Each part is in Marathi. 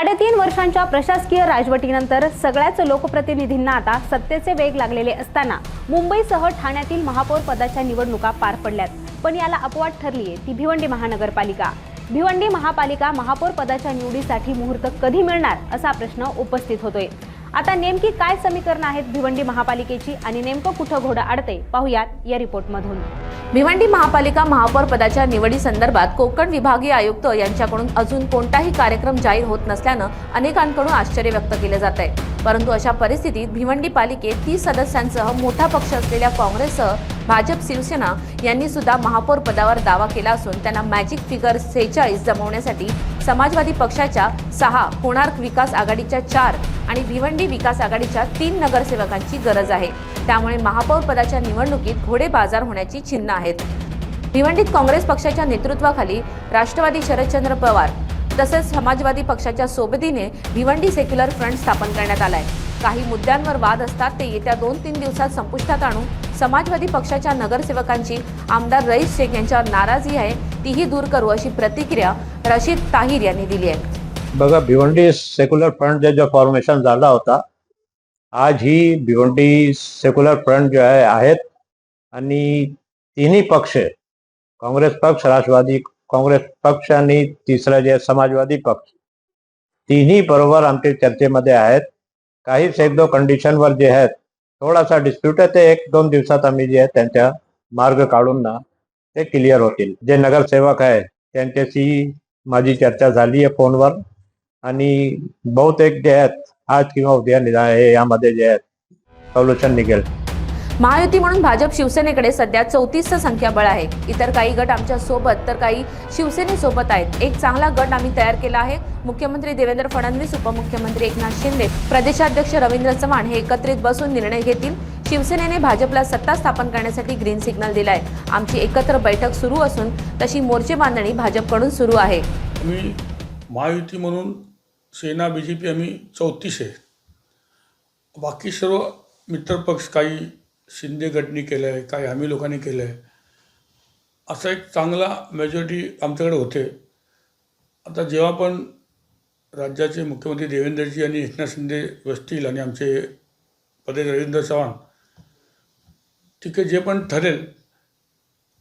साडेतीन वर्षांच्या प्रशासकीय राजवटीनंतर सगळ्याच लोकप्रतिनिधींना आता सत्तेचे वेग लागलेले असताना मुंबईसह ठाण्यातील महापौर पदाच्या निवडणुका पार पडल्यात. पण याला अपवाद ठरली आहे ती भिवंडी महानगरपालिका. भिवंडी महापालिका महापौर पदाच्या निवडीसाठी मुहूर्त कधी मिळणार असा प्रश्न उपस्थित होतोय. आता नेमकी काय समीकरणं आहेत भिवंडी महापालिकेची आणि नेमकं कुठं घोडं अडते पाहुयात या रिपोर्टमधून. भिवंडी महापालिका महापौर पदाच्या निवडीसंदर्भात कोकण विभागीय आयुक्त यांच्याकडून अजून कोणताही कार्यक्रम जाहीर होत नसल्यानं अनेकांकडून आश्चर्य व्यक्त केले जात आहे. परंतु अशा परिस्थितीत भिवंडी पालिकेत तीस सदस्यांसह मोठा पक्ष असलेल्या काँग्रेससह भाजप शिवसेना यांनी सुद्धा महापौर पदावर दावा केला असून त्यांना मॅजिक फिगर सेहेचाळीस जमवण्यासाठी समाजवादी पक्षाच्या सहा कोणार्क विकास आघाडीच्या चार आणि भिवंडी विकास आघाडीच्या तीन नगरसेवकांची गरज आहे. त्यामुळे महापौर पदाच्या निवडणुकीत घोडे बाजार होण्याची चिन्ह आहेत. भिवंडीत काँग्रेस पक्षाच्या नेतृत्वाखाली राष्ट्रवादी शरदचंद्र पवार तसेच समाजवादी पक्षाच्या सोबतीने भिवंडी सेक्युलर फ्रंट स्थापन करण्यात आलाय. काही मुद्द्यांवर वाद असतात ते येत्या दोन तीन दिवसात संपुष्टात आणून समाजवादी पक्षाच्या नगरसेवकांची आमदार रईस शेख यांच्यावर नाराजी आहे तीही दूर करू अशी प्रतिक्रिया रशीद ताहिर यांनी दिली आहे. बघा भिवंडी सेक्युलर फ्रंट जे जो फॉर्मेशन झाला होता आज ही भिवंडी सेक्युलर फ्रंट जो आहे आहेत आणि तिन्ही पक्ष काँग्रेस पक्ष राष्ट्रवादी काँग्रेस पक्ष आणि तिसरा जे समाजवादी पक्ष तिन्ही बरोबर आमच्या चर्चेमध्ये आहेत. काहीच एक दोन कंडिशनवर जे आहेत थोडासा डिस्प्यूट आहे. ते एक दोन दिवसात आम्ही जे आहे त्यांच्या मार्ग काढून ना ते क्लिअर होतील. जे नगरसेवक आहे त्यांच्याशी माझी चर्चा झाली आहे फोनवर. आणि बहुतेक जे आहेत आज किंवा उद्या निदा हे यामध्ये जे आहेत सोल्युशन निघेल. महायुती म्हणून भाजप शिवसेनेकडे सध्या चौतीस संख्याबळ आहे. इतर काही गट आमच्यासोबत तर काही शिवसेनेसोबत आहेत. एक चांगला गट आम्ही तयार केला आहे. मुख्यमंत्री देवेंद्र फडणवीस उपमुख्यमंत्री एकनाथ शिंदे प्रदेशाध्यक्ष रवींद्र चव्हाण हे एकत्रित बसून निर्णय घेतील. शिवसेनेने भाजपला सत्ता स्थापन करण्यासाठी ग्रीन सिग्नल दिलाय. आमची एकत्र बैठक सुरू असून तशी मोर्चे बांधणी भाजपकडून सुरू आहे. आम्ही महायुती म्हणून सेना बी जे पी आम्ही चौतीस आहे. बाकी सर्व मित्रपक्ष काही शिंदे गटनी केलं आहे काही आम्ही लोकांनी केलं आहे असा एक चांगला मेजॉरिटी आमच्याकडे होते. आता जेव्हा पण राज्याचे मुख्यमंत्री देवेंद्रजी आणि एकनाथ शिंदे बसतील आणि आमचे पदे रवींद्र चव्हाण ठीक आहे जे पण ठरेल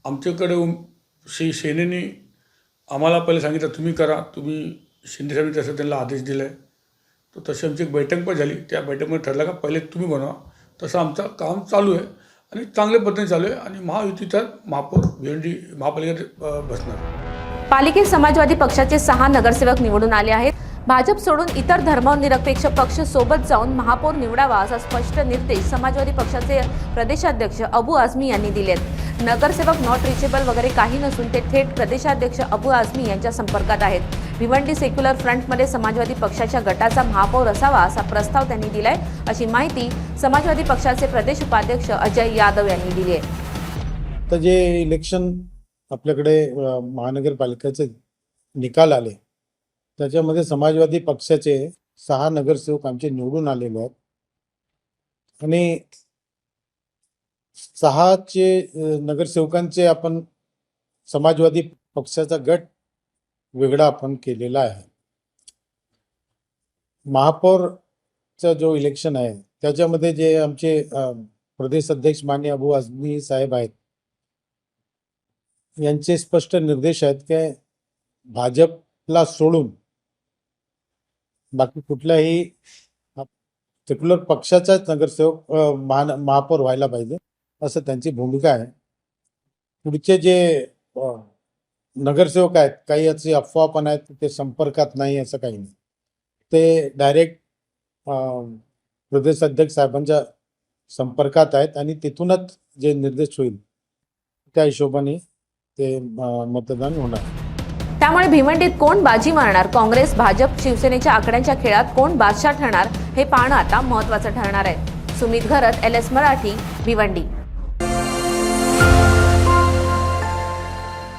आमच्याकडे उम- शे सेनेने आम्हाला पहिले सांगितलं तुम्ही करा तुम्ही शिंदे साहेबांनी तसं त्यांना आदेश दिला आहे तर तशी आमची एक बैठक पण झाली. त्या बैठकमध्ये ठरलं का पहिले तुम्ही बनवा. तसं आमचं काम चालू आहे आणि चांगल्या पद्धतीने चालू आहे आणि महायुतीचा महापौर भिवंडी महापालिकेत बसणार. पालिकेत समाजवादी पक्षाचे सहा नगरसेवक निवडून आले आहेत. भाजप सोडून इतर धर्मनिरपेक्ष पक्ष सोबत जाऊन महापौर निवडावा असा स्पष्ट निर्देश समाजवादी पक्षाचे प्रदेशाध्यक्ष अबू आझमी यांनी दिलेत. नगरसेवक नॉट रिचेबल वगैरे काही नसून ते थेट प्रदेशाध्यक्ष अबू आझमी यांच्या संपर्कात आहेत. भिवंडी सेक्युलर फ्रंटमध्ये समाजवादी पक्षाच्या गटाचा महापौर असावा असा प्रस्ताव त्यांनी दिलाय अशी माहिती समाजवादी पक्षाचे प्रदेश उपाध्यक्ष अजय यादव यांनी दिली आहे. जे इलेक्शन आपल्याकडे महानगरपालिकेचे निकाल आले त्याच्यामध्ये समाजवादी पक्षाचे सहा नगरसेवक आमचे निवडून आलेले आहेत. आणि सहाचे नगरसेवकांचे आपण समाजवादी पक्षाचा गट वेगळा आपण केलेला आहे. महापौरचा जो इलेक्शन आहे त्याच्यामध्ये जे आमचे प्रदेश अध्यक्ष मान्य अबू आझमी साहेब आहेत यांचे स्पष्ट निर्देश आहेत की भाजपला सोडून बाकी कुठल्याही सेक्युलर पक्षाचाच नगरसेवक महान महापौर व्हायला पाहिजे असं त्यांची भूमिका आहे. पुढचे जे नगरसेवक आहेत काही याची अफवा पण आहेत ते संपर्कात नाही असं काही नाही. ते डायरेक्ट प्रदेश अध्यक्ष साहेबांच्या संपर्कात आहेत आणि तिथूनच जे निर्देश होईल त्या हिशोबाने ते मतदान होणार. त्यामुळे भिवंडीत कोण बाजी मारणार? काँग्रेस भाजप शिवसेनेच्या आकड्यांच्या खेळात कोण बादशाह ठरणार? हे पाहणं आता महत्वाचं ठरणार आहे. Sumit Gharat L S Marathi Bhiwandi.